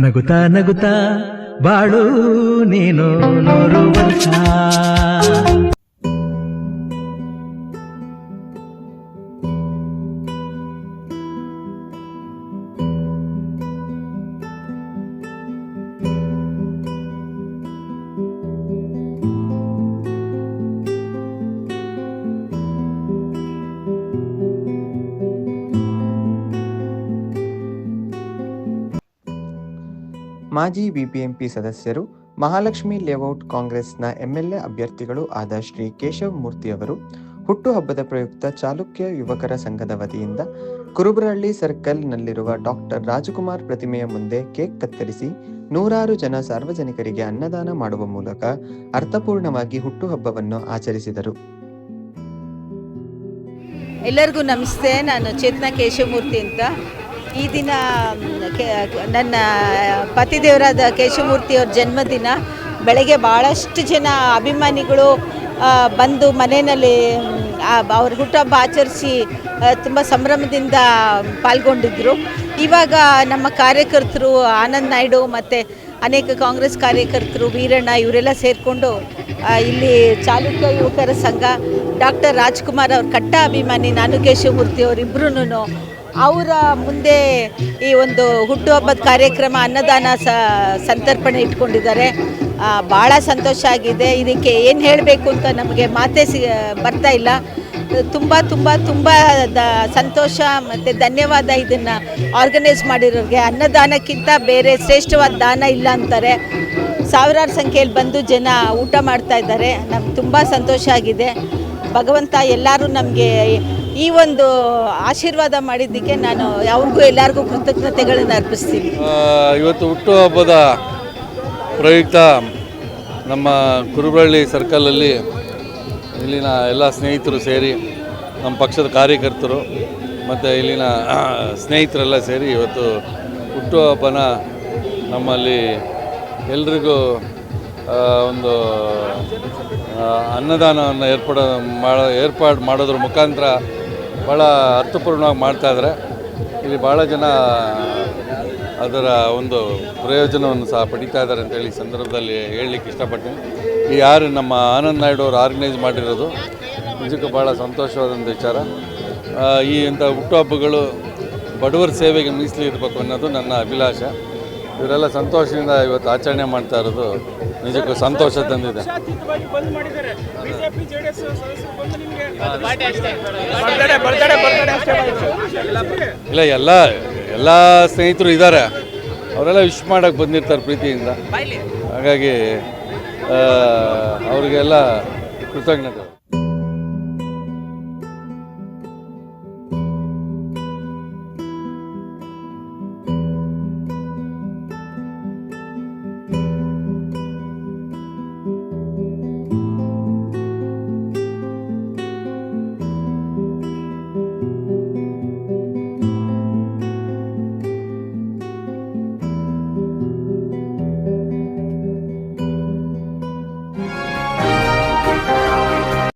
ನಗುತ್ತಾ ನಗುತ್ತಾ ಬಾಳು ನೀನು ನೋಡುವಂತ ಮಾಜಿ ಬಿಬಿಎಂಪಿ ಸದಸ್ಯರು ಮಹಾಲಕ್ಷ್ಮಿ ಲೇಔಟ್ ಕಾಂಗ್ರೆಸ್ನ ಎಂಎಲ್ಎ ಅಭ್ಯರ್ಥಿಗಳು ಆದ ಶ್ರೀ ಕೇಶವ್ ಮೂರ್ತಿಯವರು ಹುಟ್ಟುಹಬ್ಬದ ಪ್ರಯುಕ್ತ ಚಾಲುಕ್ಯ ಯುವಕರ ಸಂಘದ ವತಿಯಿಂದ ಕುರುಬರಹಳ್ಳಿ ಸರ್ಕಲ್ನಲ್ಲಿರುವ ಡಾಕ್ಟರ್ ರಾಜಕುಮಾರ್ ಪ್ರತಿಮೆಯ ಮುಂದೆ ಕೇಕ್ ಕತ್ತರಿಸಿ ನೂರಾರು ಜನ ಸಾರ್ವಜನಿಕರಿಗೆ ಅನ್ನದಾನ ಮಾಡುವ ಮೂಲಕ ಅರ್ಥಪೂರ್ಣವಾಗಿ ಹುಟ್ಟುಹಬ್ಬವನ್ನು ಆಚರಿಸಿದರು. ಎಲ್ಲರಿಗೂ ನಮಸ್ತೆ. ನಾನು ಚೇತನ ಕೇಶವಮೂರ್ತಿ ಅಂತ. ಈ ದಿನ ನನ್ನ, ಪತಿದೇವರಾದ ಕೇಶವಮೂರ್ತಿಯವ್ರ ಜನ್ಮದಿನ. ಬೆಳಗ್ಗೆ ಭಾಳಷ್ಟು ಜನ ಅಭಿಮಾನಿಗಳು ಬಂದು ಮನೆಯಲ್ಲಿ ಅವ್ರ ಹುಟ್ಟುಹಬ್ಬ ಆಚರಿಸಿ ತುಂಬ ಸಂಭ್ರಮದಿಂದ ಪಾಲ್ಗೊಂಡಿದ್ದರು ಇವಾಗ ನಮ್ಮ ಕಾರ್ಯಕರ್ತರು ಆನಂದ್ ನಾಯ್ಡು ಮತ್ತು ಅನೇಕ ಕಾಂಗ್ರೆಸ್ ಕಾರ್ಯಕರ್ತರು ವೀರಣ್ಣ ಇವರೆಲ್ಲ ಸೇರಿಕೊಂಡು ಇಲ್ಲಿ ಚಾಲುಕ್ಯ ಯುವಕರ ಸಂಘ, ಡಾಕ್ಟರ್ ರಾಜ್ಕುಮಾರ್ ಅವ್ರ ಕಟ್ಟ ಅಭಿಮಾನಿ, ನಾನು ಕೇಶವಮೂರ್ತಿ ಅವರಿಬ್ಬರೂ ಅವರ ಮುಂದೆ ಈ ಒಂದು ಹುಟ್ಟುಹಬ್ಬದ ಕಾರ್ಯಕ್ರಮ, ಅನ್ನದಾನ ಸಂತರ್ಪಣೆ ಇಟ್ಕೊಂಡಿದ್ದಾರೆ. ಭಾಳ ಸಂತೋಷ ಆಗಿದೆ. ಇದಕ್ಕೆ ಏನು ಹೇಳಬೇಕು ಅಂತ ನಮಗೆ ಮಾತೇ ಸಿ, ಬರ್ತಾ ಇಲ್ಲ. ತುಂಬ ತುಂಬ ತುಂಬ ದ, ಸಂತೋಷ ಮತ್ತು ಧನ್ಯವಾದ ಇದನ್ನು ಆರ್ಗನೈಸ್ ಮಾಡಿರೋರಿಗೆ. ಅನ್ನದಾನಕ್ಕಿಂತ ಬೇರೆ ಶ್ರೇಷ್ಠವಾದ ದಾನ ಇಲ್ಲ ಅಂತಾರೆ. ಸಾವಿರಾರು ಸಂಖ್ಯೆಯಲ್ಲಿ ಬಂದು ಜನ ಊಟ ಮಾಡ್ತಾ ಇದ್ದಾರೆ. ನಮ್ಗೆ ತುಂಬ ಸಂತೋಷ ಆಗಿದೆ. ಭಗವಂತ ಎಲ್ಲರೂ ನಮಗೆ ಈ ಒಂದು ಆಶೀರ್ವಾದ ಮಾಡಿದ್ದಕ್ಕೆ ನಾನು ಯಾವಾಗೂ ಎಲ್ಲರಿಗೂ ಕೃತಜ್ಞತೆಗಳನ್ನು ಅರ್ಪಿಸ್ತೀನಿ. ಇವತ್ತು ಹುಟ್ಟುಹಬ್ಬದ ಪ್ರಯುಕ್ತ ನಮ್ಮ ಕುರುಬಳ್ಳಿ ಸರ್ಕಲಲ್ಲಿ ಇಲ್ಲಿನ ಎಲ್ಲ ಸ್ನೇಹಿತರು ಸೇರಿ, ನಮ್ಮ ಪಕ್ಷದ ಕಾರ್ಯಕರ್ತರು ಮತ್ತು ಇಲ್ಲಿನ ಸ್ನೇಹಿತರೆಲ್ಲ ಸೇರಿ ಇವತ್ತು ಹುಟ್ಟುಹಬ್ಬನ ನಮ್ಮಲ್ಲಿ ಎಲ್ರಿಗೂ ಒಂದು ಅನ್ನದಾನವನ್ನು ಏರ್ಪಡ, ಮಾಡ, ಏರ್ಪಾಡು ಮಾಡೋದ್ರ ಮುಖಾಂತರ ಭಾಳ ಅರ್ಥಪೂರ್ಣವಾಗಿ ಮಾಡ್ತಾಯಿದ್ದಾರೆ ಇಲ್ಲಿ ಭಾಳ ಜನ ಅದರ ಒಂದು ಪ್ರಯೋಜನವನ್ನು ಸಹ ಪಡಿತಾ ಇದ್ದಾರೆ ಅಂತೇಳಿ ಈ ಸಂದರ್ಭದಲ್ಲಿ ಹೇಳಲಿಕ್ಕೆ ಇಷ್ಟಪಡ್ತೀನಿ. ಈ ಯಾರು ನಮ್ಮ ಆನಂದ್ ನಾಯ್ಡು ಅವರು ಆರ್ಗನೈಸ್ ಮಾಡಿರೋದು, ನಿಜಕ್ಕೂ ಭಾಳ ಸಂತೋಷವಾದಂಥ ವಿಚಾರ. ಈ ಇಂಥ ಹುಟ್ಟುಹಬ್ಬಗಳು ಬಡವರ ಸೇವೆಗೆ ಮೀಸಲಿರಬೇಕು ಅನ್ನೋದು ನನ್ನ ಅಭಿಲಾಷೆ. ಇವರೆಲ್ಲ ಸಂತೋಷದಿಂದ ಇವತ್ತು ಆಚರಣೆ ಮಾಡ್ತಾ ಇರೋದು ನಿಜಕ್ಕೂ ಸಂತೋಷ ತಂದಿದೆ. ಶಾಂತಿಯುತವಾಗಿ ಬಂದ್ ಮಾಡಿದ್ದಾರೆ. ಬಿಜೆಪಿ ಜೆಡಿಎಸ್ ಸದಸ್ಯರು ಬಂದು ನಿಮಗೆ ಇಲ್ಲ ಎಲ್ಲ ಎಲ್ಲ ಸ್ನೇಹಿತರು ಇದ್ದಾರೆ. ಅವರೆಲ್ಲ ವಿಶ್ ಮಾಡೋಕ್ಕೆ ಬಂದಿರ್ತಾರೆ ಪ್ರೀತಿಯಿಂದ. ಹಾಗಾಗಿ ಅವರಿಗೆಲ್ಲ ಕೃತಜ್ಞತೆ.